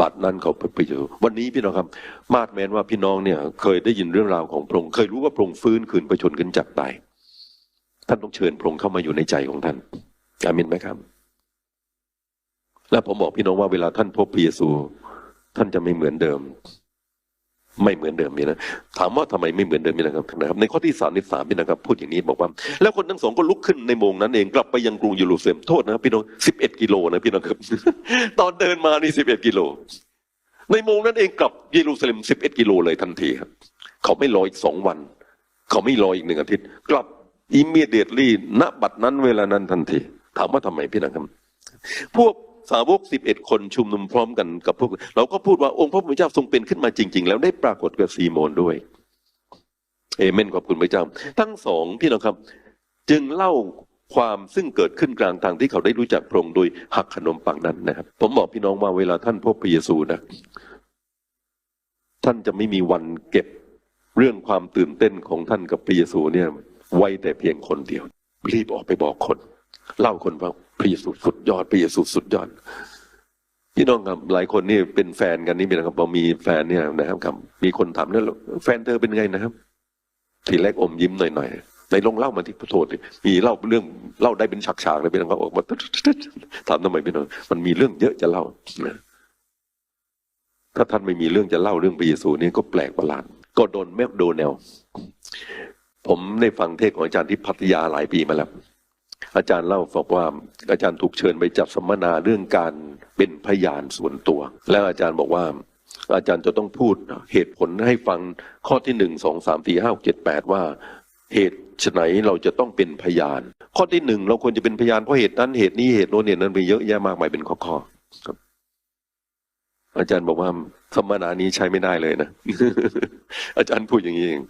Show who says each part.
Speaker 1: บัตรนั้นเขาไปอยู่วันนี้พี่น้องครับ มาดแม้นว่าพี่น้องเนี่ย เคยได้ยินเรื่องราวของพระองค์เคยรู้ว่าพระองค์ฟื้นคืนประชนกันจากตายท่านต้องเชิญพระองค์เข้ามาอยู่ในใจของท่านอามินไหมครับ และผมบอกพี่น้องว่าเวลาท่านพบพระเยซู ท่านจะไม่เหมือนเดิม ไม่เหมือนเดิมนี่นะถามว่าทำไมไม่เหมือนเดิมนี่นะครับนะครับ ในข้อที่สามในสามนี่นะครับ พูดอย่างนี้บอกว่า แล้วคนทั้งสองก็ลุกขึ้นในโมงนั้นเองกลับไปยังกรุงเยรูซาเล็มโทษนะครับพี่น้องสิบเอ็ดกิโลนะพี่น้องครับ ตอนเดินมานี่สิบเอ็ดกิโลในโมงนั้นเองกลับเยรูซาเล็มสิบเอ็ดกิโลเลยทันทีครับ เขาไม่รออีกสองวัน เขาไม่รออีกหนึ่งอาทิตย์ กลับอิมเมเดียตลี่ณบัดนั้นเวลานั้นทันที ถามว่าทำไมพี่น้องครับ พวก สาวกสิบเอ็ดคนชุมนุมพร้อมกันกับพวก เราก็พูดว่าองค์พระผู้เป็นเจ้าทรงเป็นขึ้นมาจริง ๆ แล้วได้ปรากฏกับซีโมนด้วย เอเมนขอบคุณพระเจ้า ทั้งสองพี่น้องครับ จึงเล่าความซึ่งเกิดขึ้นกลางทางที่เขาได้รู้จักพระองค์โดยหักขนมปังนั้นนะครับ ผมบอกพี่น้องว่าเวลาท่านพบพระเยซูนะท่านจะไม่มีวันเก็บเรื่องความตื่นเต้นของท่านกับพระเยซูเนี่ยไว้แต่เพียงคนเดียว รีบออกไปบอกคน เล่าคนว่า พระเยซูสุดยอดพระเยซูสุดยอดพี่น้องครับหลายคนนี่เป็นแฟนกันนี่มีนะครับพอมีแฟนเนี่ยนะครับครับมีคนถามแล้วแฟนเธอเป็นไงนะครับ ทีแรกอมยิ้มหน่อยๆในลงเล่ามาที่พระโทษมีเล่าเรื่องเล่าได้เป็นฉากๆเลยพี่น้องครับออกมาถามทำไมพี่น้องมันมีเรื่องเยอะจะเล่าถ้าท่านไม่มีเรื่องจะเล่าเรื่องพระเยซูนี่ก็แปลกประหลาดก็โดนแมคโดนัลผมได้ฟังเทศของอาจารย์ที่พัทยาหลายปีมาแล้ว อาจารย์เล่าบอกว่าอาจารย์ถูกเชิญไปจัดสัมมนาเรื่องการเป็นพยานส่วนตัว แล้วอาจารย์บอกว่าอาจารย์จะต้องพูดเหตุผลให้ฟังข้อที่หนึ่งสองสามสี่ห้าเจ็ดแปดว่าเหตุไฉนเราจะต้องเป็นพยาน ข้อที่หนึ่งเราควรจะเป็นพยานเพราะเหตุนั้นเหตุนี้เหตุโน้นเหตุนั้นมีเยอะแยะมากมายเป็นข้อข้อครับอาจารย์บอกว่าสัมมนานี้ใช้ไม่ได้เลยนะ อาจารย์พูดอย่างนี้เอง